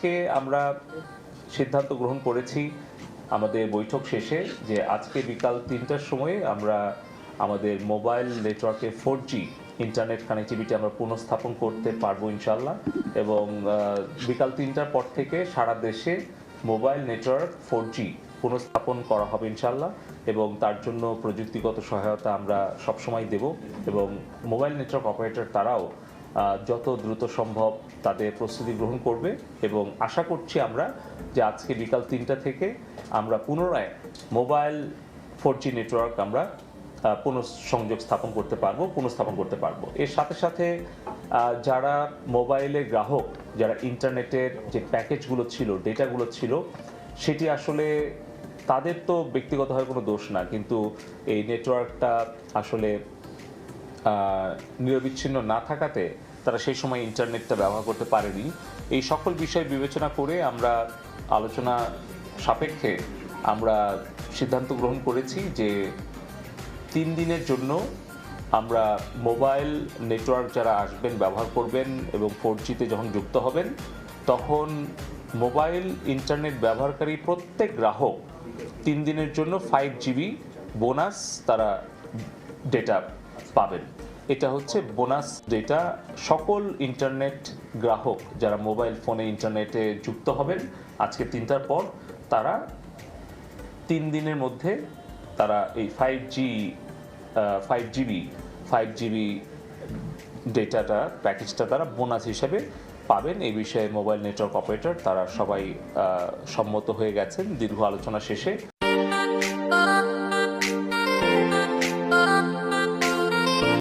আজকে আমরা সিদ্ধান্ত গ্রহণ করেছি আমাদের বৈঠক শেষে যে আজকে বিকাল তিনটার সময়ে আমরা আমাদের মোবাইল নেটওয়ার্কে ফোর জি ইন্টারনেট কানেক্টিভিটি আমরা পুনঃস্থাপন করতে পারব ইনশাল্লাহ এবং বিকাল তিনটার পর থেকে সারা দেশে মোবাইল নেটওয়ার্ক ফোর জি পুনঃস্থাপন করা হবে ইনশাল্লাহ এবং তার জন্য প্রযুক্তিগত সহায়তা আমরা সবসময় দেব এবং মোবাইল নেটওয়ার্ক অপারেটর তারাও যত দ্রুত সম্ভব তাদের প্রস্তুতি গ্রহণ করবে এবং আশা করছি আমরা যে আজকে বিকাল তিনটা থেকে আমরা পুনরায় মোবাইল ফোর জি নেটওয়ার্ক আমরা পুনঃসংযোগ স্থাপন করতে পারব, পুনঃস্থাপন করতে পারব। এর সাথে সাথে যারা মোবাইলের গ্রাহক, যারা ইন্টারনেটের যে প্যাকেজগুলো ছিল, ডেটাগুলো ছিল, সেটি আসলে তাদের তো ব্যক্তিগতভাবে কোনো দোষ না, কিন্তু এই নেটওয়ার্কটা আসলে নিরবিচ্ছিন্ন না থাকাতে তারা সেই সময় ইন্টারনেটটা ব্যবহার করতে পারেনি। এই সকল বিষয় বিবেচনা করে আমরা আলোচনা সাপেক্ষে আমরা সিদ্ধান্ত গ্রহণ করেছি যে তিন দিনের জন্য আমরা মোবাইল নেটওয়ার্ক যারা আসবেন, ব্যবহার করবেন এবং ফোর জিতে যখন যুক্ত হবেন, তখন মোবাইল ইন্টারনেট ব্যবহারকারী প্রত্যেক গ্রাহক তিন দিনের জন্য ফাইভ জিবি বোনাস তারা ডেটা পাবেন। এটা হচ্ছে বোনাস ডেটা সকল ইন্টারনেট গ্রাহক যারা মোবাইল ফোনে ইন্টারনেটে যুক্ত হবেন, আজকে তিনটার পর তারা তিন দিনের মধ্যে তারা এই five G five GB five GB ডেটাটা প্যাকেজটা তারা বোনাস হিসেবে পাবেন। এই বিষয়ে মোবাইল নেটওয়ার্ক অপারেটর তারা সবাই সম্মত হয়ে গেছেন দীর্ঘ আলোচনা শেষে।